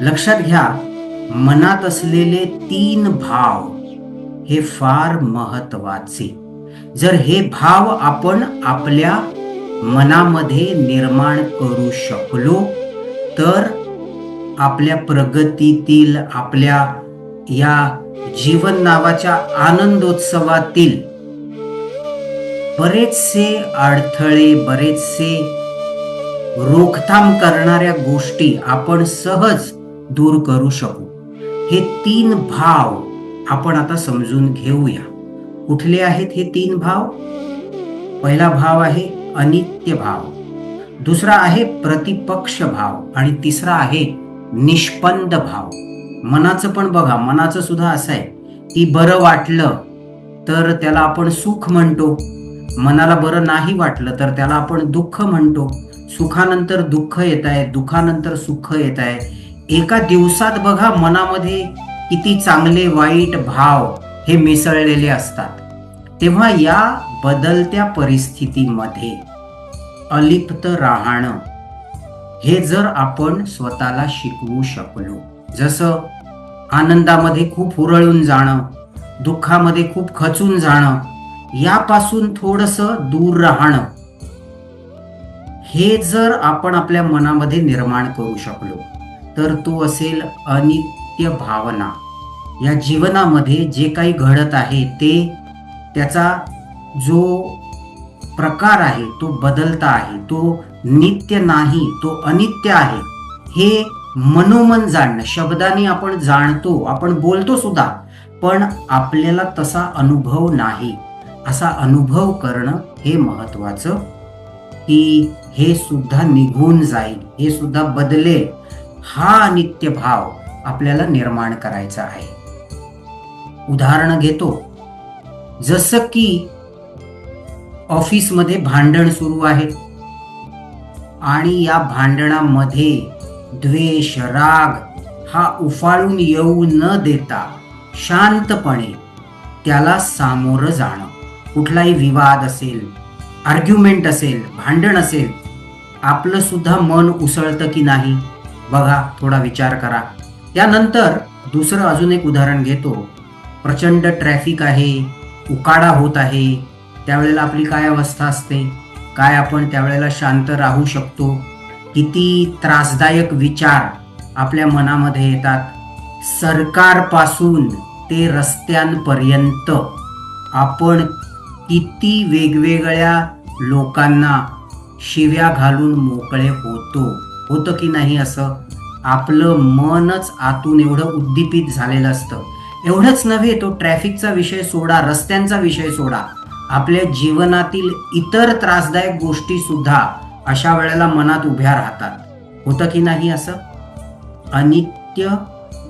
लक्षात घ्या मनात असलेले तीन भाव हे फार महत्त्वाचे जर हे भाव आपण आपल्या मनामध्ये निर्माण करू शकलो तर आपल्या प्रगतीतील आपल्या या जीवन नावाच्या आनंदोत्सवातील बरेचसे अडथळे बरेचसे रोखथाम करणाऱ्या गोष्टी आपण सहज दूर करू शकू. हे तीन भाव आपण आता समजून घेऊया. कुठले आहेत हे तीन भाव? पहिला भाव आहे अनित्य भाव. दुसरा आहे प्रतिपक्ष भाव आणि तिसरा आहे निष्पंद भाव. मनाचं पण बघा मनाचं सुद्धा असं आहे की बरं वाटलं तर त्याला आपण सुख म्हणतो. मनाला बरं नाही वाटलं तर त्याला आपण दुःख म्हणतो. सुखानंतर दुःख येत आहे दुःखानंतर सुख येत आहे. एका दिवसात बघा मनामध्ये किती चांगले वाईट भाव हे मिसळलेले असतात. तेव्हा या बदलत्या परिस्थितीमध्ये अलिप्त राहणं हे जर आपण स्वतःला शिकवू शकलो जसं आनंदामध्ये खूप हुरळून जाणं दुःखामध्ये खूप खचून जाणं यापासून थोडंसं दूर राहणं हे जर आपण आपल्या मनामध्ये निर्माण करू शकलो तर तो असेल अनित्य भावना. या जीवनामध्ये जे काही घडत आहे ते त्याचा जो प्रकार आहे तो बदलता आहे. तो नित्य नाही तो अनित्य आहे. हे मनोमन जाणणं शब्दाने आपण जाणतो आपण बोलतो सुद्धा पण आपल्याला तसा अनुभव नाही. असा अनुभव करणं हे महत्वाचं की हे सुद्धा निघून जाईल हे सुद्धा बदलेल. हा नित्य भाव आपल्याला निर्माण करायचा आहे. उदाहरण घेतो. जसं की ऑफिसमध्ये भांडण सुरू आहे आणि या भांडणामध्ये द्वेष राग हा उफाळून येऊ न देता शांतपणे त्याला सामोरं जाणं. कुठलाही विवाद असेल आर्ग्युमेंट असेल भांडण असेल आपलं सुद्धा मन उसळतं की नाही? बघा थोडा विचार करा. त्यानंतर दुसरं अजून एक उदाहरण घेतो. प्रचंड ट्रॅफिक आहे उकाडा होत आहे. त्यावेळेला आपली काय अवस्था असते? काय आपण त्यावेळेला शांत राहू शकतो? किती त्रासदायक विचार आपल्या मनामध्ये येतात. सरकारपासून ते रस्त्यांपर्यंत आपण किती वेगवेगळ्या लोकांना शिव्या घालून मोकळे होतो. होतं की नाही असं? आपलं मनच आतून एवढं उद्दीपित झालेलं असतं. एवढंच नव्हे तो ट्रॅफिकचा विषय सोडा रस्त्यांचा विषय सोडा. आपल्या जीवनातील इतर त्रासदायक गोष्टी सुद्धा अशा वेळेला मनात उभ्या राहतात. होतं की नाही असं? अनित्य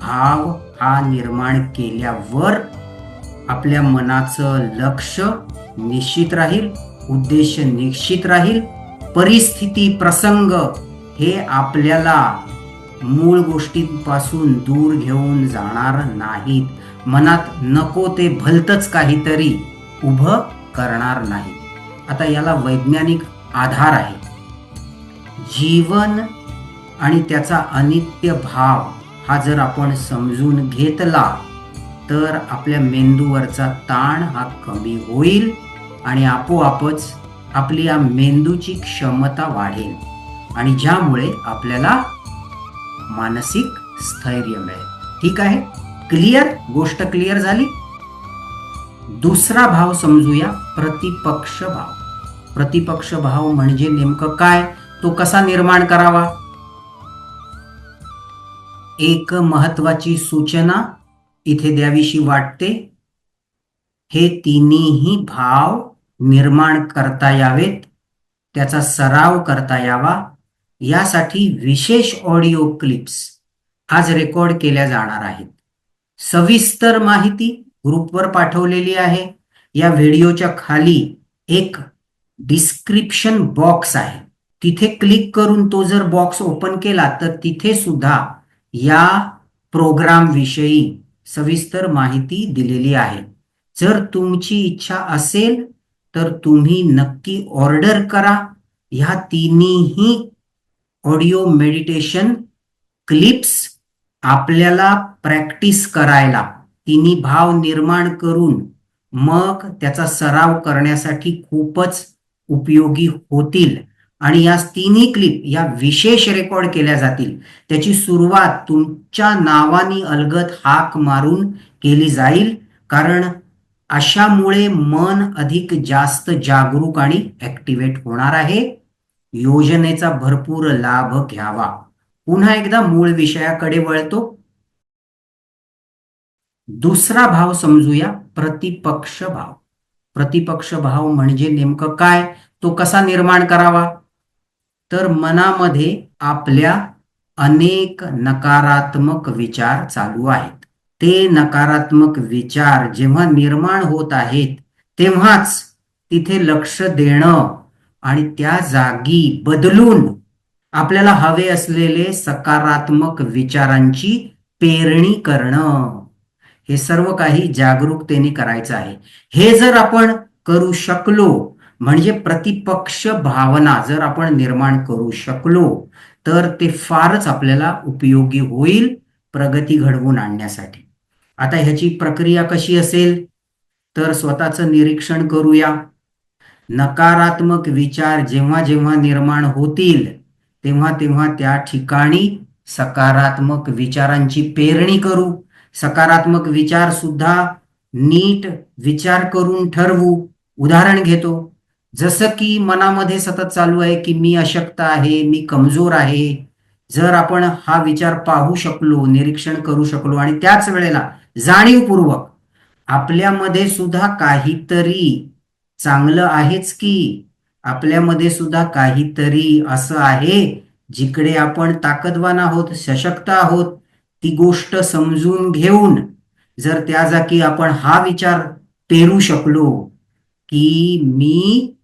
भाव हा निर्माण केल्यावर आपल्या मनाचं लक्ष निश्चित राहील उद्देश निश्चित राहील परिस्थिती प्रसंग हे आपल्याला मूळ गोष्टींपासून दूर घेऊन जाणार नाहीत. मनात नको ते भलतच काहीतरी उभं करणार नाही आता याला वैज्ञानिक आधार आहे. जीवन आणि त्याचा अनित्य भाव हा जर आपण समजून घेतला तर आपल्या मेंदूवरचा ताण हा कमी होईल आणि आपोआपच आपली या मेंदूची क्षमता वाढेल आणि ज्यामुळे आपल्याला मानसिक स्थैर्य मिळेल. ठीक आहे? क्लिअर गोष्ट क्लिअर झाली? दुसरा भाव समजूया प्रतिपक्ष भाव. प्रतिपक्ष भाव म्हणजे नेमकं काय? तो कसा निर्माण करावा? एक महत्वाची सूचना इथे द्यावीशी वाटते. हे तिन्ही भाव निर्माण करता यावेत. त्याचा सराव करता यावा. यासाठी विशेष ऑडिओ क्लिप्स आज रेकॉर्ड केल्या जाणार आहेत. सविस्तर माहिती ग्रुपवर पाठवलेली आहे. या व्हिडिओच्या खाली एक डिस्क्रिप्शन बॉक्स आहे. तिथे क्लिक करून तो जर बॉक्स ओपन केला तर तिथे सुद्धा या प्रोग्राम विषयी सविस्तर माहिती दिलेली आहे. जर तुमची इच्छा असेल तर तुम्ही नक्की ऑर्डर करा. ह्या तिन्ही ऑडिओ मेडिटेशन क्लिप्स आपल्याला प्रॅक्टिस करायला. तिन्ही भाव निर्माण करून मग त्याचा सराव करण्यासाठी खूपच उपयोगी होतील. आणि या तिन्ही क्लिप या विशेष रेकॉर्ड केल्या जातील. त्याची सुरुवात तुमच्या नावानी अलगद हाक मारून केली जाईल. कारण अशामुळे मन अधिक जास्त जागरूक आणि ऍक्टिव्हेट होणार आहे. योजनेचा भरपूर लाभ घ्यावा. पुन्हा एकदा मूळ विषयाकडे वळतो. दुसरा भाव समजूया. प्रतिपक्ष भाव. प्रतिपक्ष भाव म्हणजे नेमकं काय? तो कसा निर्माण करावा? तर मनामध्ये आपल्या अनेक नकारात्मक विचार चालू आहेत. ते नकारात्मक विचार जेव्हा निर्माण होत आहेत तेव्हाच तिथे लक्ष देणं आणि त्या जागी बदलून आपल्याला हवे असलेले सकारात्मक विचारांची पेरणी करणं. हे सर्व काही जागरूकतेने करायचं आहे. हे जर आपण करू शकलो म्हणजे प्रतिपक्ष भावना जर आपण निर्माण करू शकलो तर ते फारच आपल्याला उपयोगी होईल प्रगती घडवून आणण्यासाठी. आता ह्याची प्रक्रिया कशी असेल? तर स्वतःचं निरीक्षण करूया. नकारात्मक विचार जेव्हा जेव्हा निर्माण होतील तेव्हा तेव्हा त्या ठिकाणी सकारात्मक विचारांची पेरणी करू. सकारात्मक विचार सुद्धा नीट विचार करून ठरवू. उदाहरण घेतो. जसं की मनामध्ये सतत चालू आहे की मी अशक्त आहे मी कमजोर आहे जर आपण हा विचार पाहू शकलो निरीक्षण करू शकलो आणि त्याच वेळेला जाणीवपूर्वक आपल्यामध्ये सुद्धा काहीतरी चांगलं आहेच की आपल्यामध्ये सुद्धा काहीतरी असं आहे जिकडे आपण ताकदवान आहोत सशक्त आहोत ती गोष्ट समजून घेऊन जर त्या जागी आपण हा विचार पेरू शकलो की मी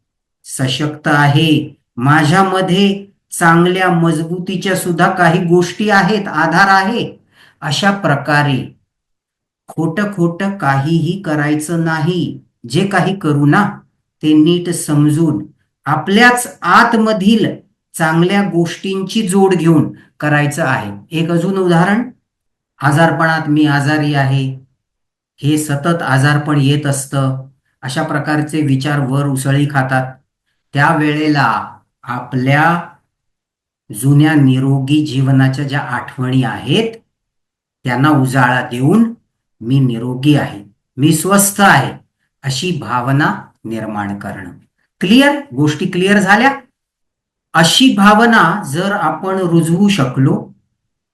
सशक्त आहे. माझ्यामध्ये चांगल्या मजबूतीच्या सुद्धा काही गोष्टी आहेत आधार आहे. अशा प्रकारे खोट खोट काहीही करायचं नाही. जे काही करू ना ते नीट समजून आपल्याच आतमधील चांगल्या गोष्टींची जोड घेऊन करायचं आहे. एक अजून उदाहरण? आजारपणात मी आजारी आहे. हे सतत आजारपण येत असतं. अशा प्रकारचे विचार वर उसळी खातात. त्यावेळेला आपल्या जुन्या निरोगी जीवनाच्या ज्या आठवणी आहेत त्यांना उजाळा देऊन मी निरोगी आहे मी स्वस्थ आहे अशी भावना निर्माण करणं. क्लिअर गोष्टी क्लिअर झाल्या? अशी भावना जर आपण रुजवू शकलो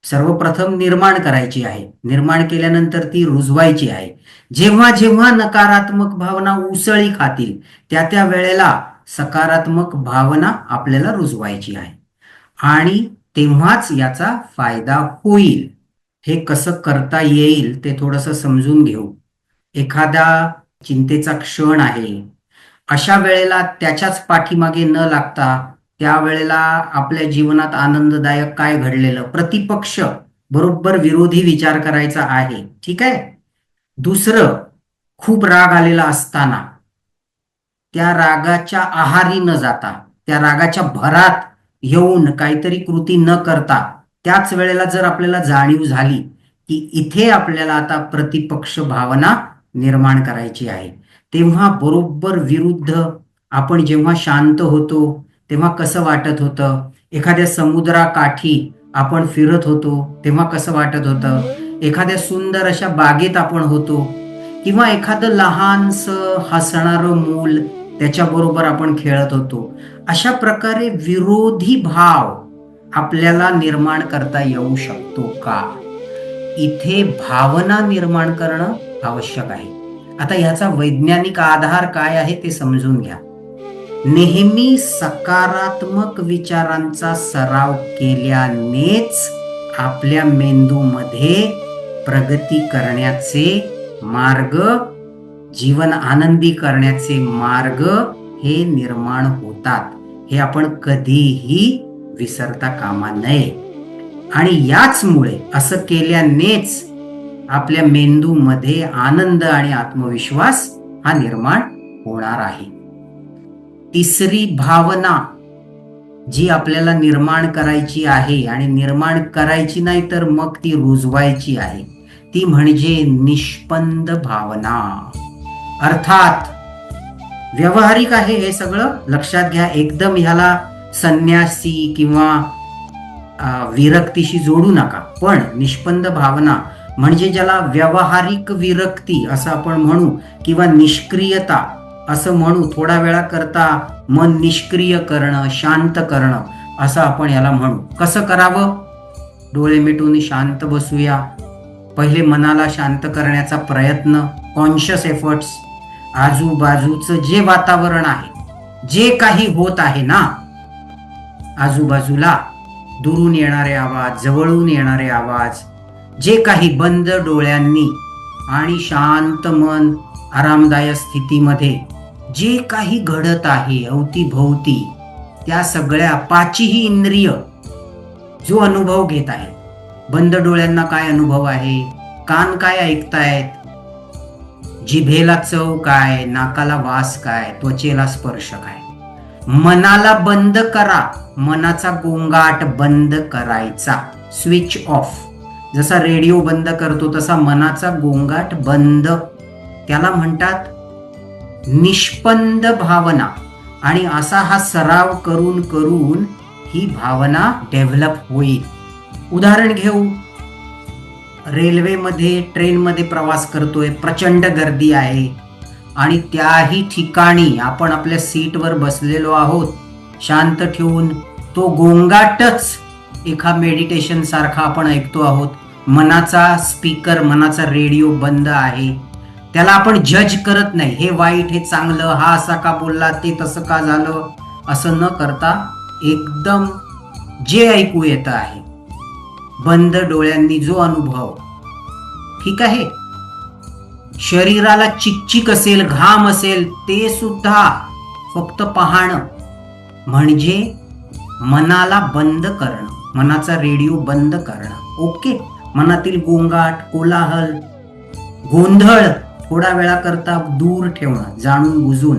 सर्वप्रथम निर्माण करायची आहे. निर्माण केल्यानंतर ती रुजवायची आहे. जेव्हा जेव्हा नकारात्मक भावना उसळी खातील त्या त्या वेळेला सकारात्मक भावना आपल्याला रुजवायची आहे. आणि तेव्हाच याचा फायदा होईल. हे कसं करता येईल ते थोडंसं समजून घेऊ. एखादा चिंतेचा क्षण आहे. अशा वेळेला त्याच्याच पाठीमागे न लागता त्यावेळेला आपल्या जीवनात आनंददायक काय घडलेलं? प्रतिपक्ष बरोबर विरोधी विचार करायचा आहे. ठीक आहे? दुसरं खूप राग आलेला असताना त्या रागाच्या आहारी न जाता त्या रागाच्या भरात येऊन काहीतरी कृती न करता त्याच वेळेला जर आपल्याला जाणीव झाली की इथे आपल्याला आता प्रतिपक्ष भावना निर्माण करायची आहे तेव्हा बरोबर विरुद्ध आपण जेव्हा शांत होतो तेव्हा कसं वाटत होतं? एखाद्या समुद्राकाठी आपण फिरत होतो तेव्हा कसं वाटत होतं? एखाद्या सुंदर अशा बागेत आपण होतो किंवा एखादं लहानस हसणारं मूल त्याच्याबरोबर आपण खेळत होतो. अशा प्रकारे विरोधी भाव आपल्याला निर्माण करता येऊ शकतो का? इथे भावना निर्माण करणं आवश्यक आहे. आता याचा वैज्ञानिक आधार काय आहे ते समजून घ्या. नेहमी सकारात्मक विचारांचा सराव केल्यानेच आपल्या मेंदूमध्ये प्रगती करण्याचे मार्ग जीवन आनंदी करण्याचे मार्ग हे निर्माण होतात. हे आपण कधीही विसरता कामा नये. आणि याचमुळे असं केल्यानेच आपल्या मेंदूमध्ये आनंद आणि आत्मविश्वास हा निर्माण होणार आहे. तिसरी भावना जी आपल्याला निर्माण करायची आहे आणि निर्माण करायची नाही तर मग ती रुजवायची आहे. ती म्हणजे निष्पंद भावना. अर्थात व्यवहारिक आहे हे सगळं. लक्षात घ्या एकदम ह्याला संन्यासी किंवा विरक्तीशी जोडू नका. पण निष्पंद भावना म्हणजे ज्याला व्यावहारिक विरक्ती असं आपण म्हणू किंवा निष्क्रियता असं म्हणू थोडा वेळा करता मन निष्क्रिय करणं शांत करणं असं आपण याला म्हणू. कसं करावं? डोळे मिटून शांत बसूया. पहिले मनाला शांत करण्याचा प्रयत्न कॉन्शियस एफर्ट्स आजूबाजूचं जे वातावरण आहे जे काही होत आहे ना आजूबाजूला दुरून येणारे आवाज जवळून येणारे आवाज जे काही बंद डोळ्यांनी आणि शांत मन आरामदायक स्थितीमध्ये जे काही घडत आहे अवतीभोवती त्या सगळ्या पाचही इंद्रिय जो अनुभव घेत आहे बंद डोळ्यांना काय अनुभव आहे? कान काय ऐकतायत? जिभेला चव काय नाकाला वास काय त्वचेला स्पर्श काय? मनाला बंद करा मनाचा गोंगाट बंद करायचा. स्विच ऑफ जसा रेडिओ बंद करतो तसा मनाचा गोंगाट बंद. त्याला म्हणतात निष्पंद भावना. आणि असा हा सराव करून करून ही भावना डेव्हलप होईल. उदाहरण घेऊ. रेल्वेमध्ये ट्रेनमध्ये प्रवास करतोय प्रचंड गर्दी आहे. आणि त्याही ठिकाणी आपण आपल्या सीटवर बसलेलो आहोत. शांत ठेवून तो गोंगाटच एका मेडिटेशन सारखा आपण ऐकतो आहोत. मनाचा स्पीकर मनाचा रेडिओ बंद आहे. त्याला आपण जज करत नाही. हे वाईट हे चांगलं हा असा का बोलला ते तसं का झालं असं न करता एकदम जे ऐकू येतं आहे. बंद डोळ्यांनी जो अनुभव ठीक आहे? शरीराला चिकचिक असेल घाम असेल ते सुद्धा फक्त पाहणं. म्हणजे मनाला बंद करणं. मनाचा रेडिओ बंद करणं. ओके? मनातील गोंगाट कोलाहल गोंधळ थोडा वेळा करता दूर ठेवणं जाणून बुजून.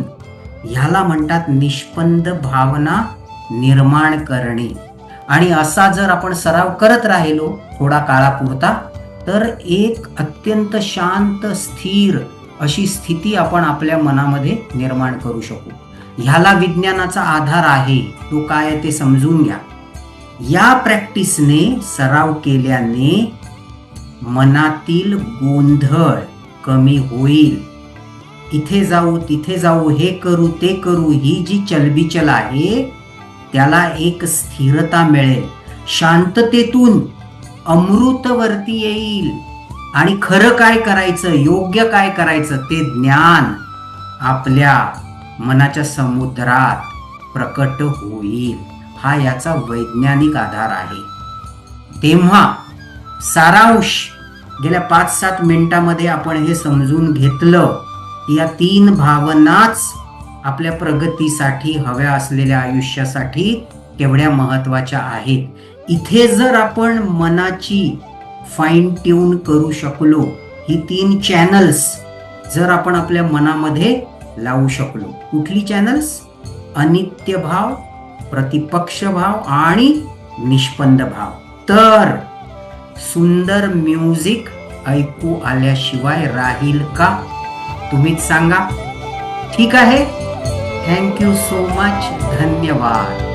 ह्याला म्हणतात निष्पंद भावना निर्माण करणे. आणि असा जर आपण सराव करत राहिलो थोडा काळापुरता तर एक अत्यंत शांत स्थिर अशी स्थिती आपण आपल्या मनामध्ये निर्माण करू शकू. ह्याला विज्ञानाचा आधार आहे. तो काय ते समजून घ्या. या प्रॅक्टिसने सराव केल्याने मनातील गोंधळ कमी होईल. इथे जाऊ तिथे जाऊ हे करू ते करू ही जी चलबिचल आहे त्याला एक स्थिरता मिळेल. शांततेतून अमृतवरती येईल. आणि खरं काय करायचं योग्य काय करायचं ते ज्ञान आपल्या मनाच्या समुद्रात प्रकट होईल. हा याचा वैज्ञानिक आधार आहे. तेव्हा सारांश गेल्या पाच सात मिनिटामध्ये आपण हे समजून घेतलं. की या तीन भावनाच आपल्या प्रगतीसाठी हव्या असलेल्या आयुष्यासाठी तेवढ्या महत्त्वाच्या आहेत. इथे जर आपण मनाची फाईन ट्यून करू शकलो ही तीन चॅनल्स जर आपण आपल्या मनामध्ये लावू शकलो कुठली चॅनल्स अनित्य भाव प्रतिपक्ष भाव आणि निष्पंद भाव. तर सुंदर म्युझिक ऐकू आल्याशिवाय राहील का? तुम्हीच सांगा. ठीक आहे? थँक्यू सो मच धन्यवाद.